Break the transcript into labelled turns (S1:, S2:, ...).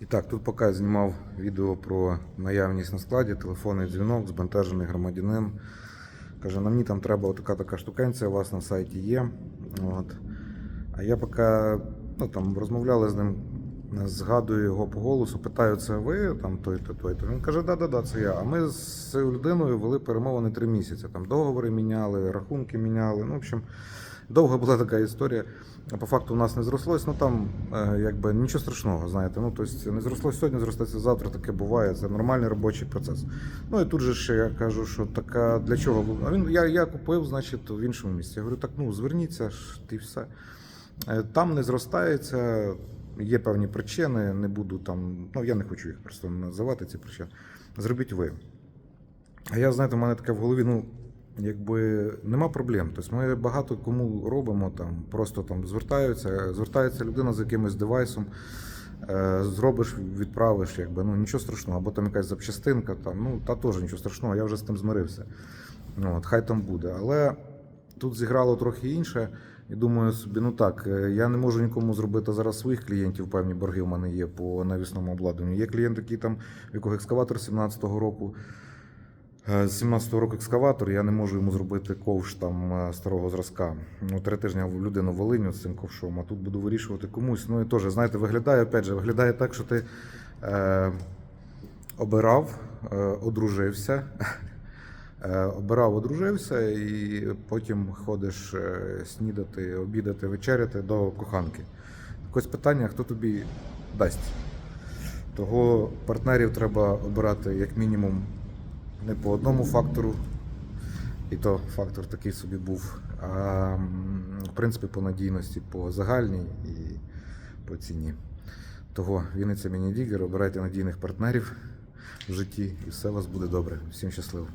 S1: І так, тут поки я знімав відео про наявність на складі, телефонний дзвінок, збентежений громадянин. Каже, на мені там треба така така штукенція, у вас на сайті є. От. А я поки ну, там, розмовляли з ним, згадую його по голосу, питаю, це ви там той-то, той-то. Він каже, да-да-да, це я. А ми з цією людиною вели перемовини три місяці. Там договори міняли, рахунки міняли. Ну, в общем, довга була така історія. По факту у нас не зрослось, ну там е, якби нічого страшного, знаєте. Ну, тобто не зрослось сьогодні, зростеться завтра, таке буває. Це нормальний робочий процес. Ну і тут же ще я кажу, що така для чого? А він я, я купив, значить, в іншому місці. Я говорю, так ну зверніться ж ти все. Е, Там не зростається, є певні причини, не буду там. Ну я не хочу їх просто називати ці причини. Зробіть ви. А я, знаєте, в мене таке в голові, ну, якби нема проблем. Тобто ми багато кому робимо, там, просто там звертаються, звертається людина з якимось девайсом, е, зробиш, відправиш, якби, ну нічого страшного, або там якась запчастинка, там, ну, та теж нічого страшного, я вже з тим змирився. Ну, от, хай там буде. Але тут зіграло трохи інше. І думаю собі, ну так, е, я не можу нікому зробити зараз своїх клієнтів, певні борги в мене є по навісному обладнанню. Є клієнт, який там, в якого екскаватор 17-го року. Е, З 17-го року екскаватор, я не можу йому зробити ковш там е, старого зразка. Ну, три тижні людину Волиню з цим ковшом, а тут буду вирішувати комусь. Ну і теж, знаєте, виглядає, опять же, виглядає так, що ти е, обирав, е, одружився. Е, Обирав, одружився, і потім ходиш е, снідати, обідати, вечеряти до коханки. Якось питання, хто тобі дасть. Того партнерів треба обирати як мінімум не по одному фактору, і то фактор такий собі був, а в принципі по надійності, по загальній і по ціні. Того Вінниця Міні-Дігер, обирайте надійних партнерів в житті, і все у вас буде добре. Всім щасливо.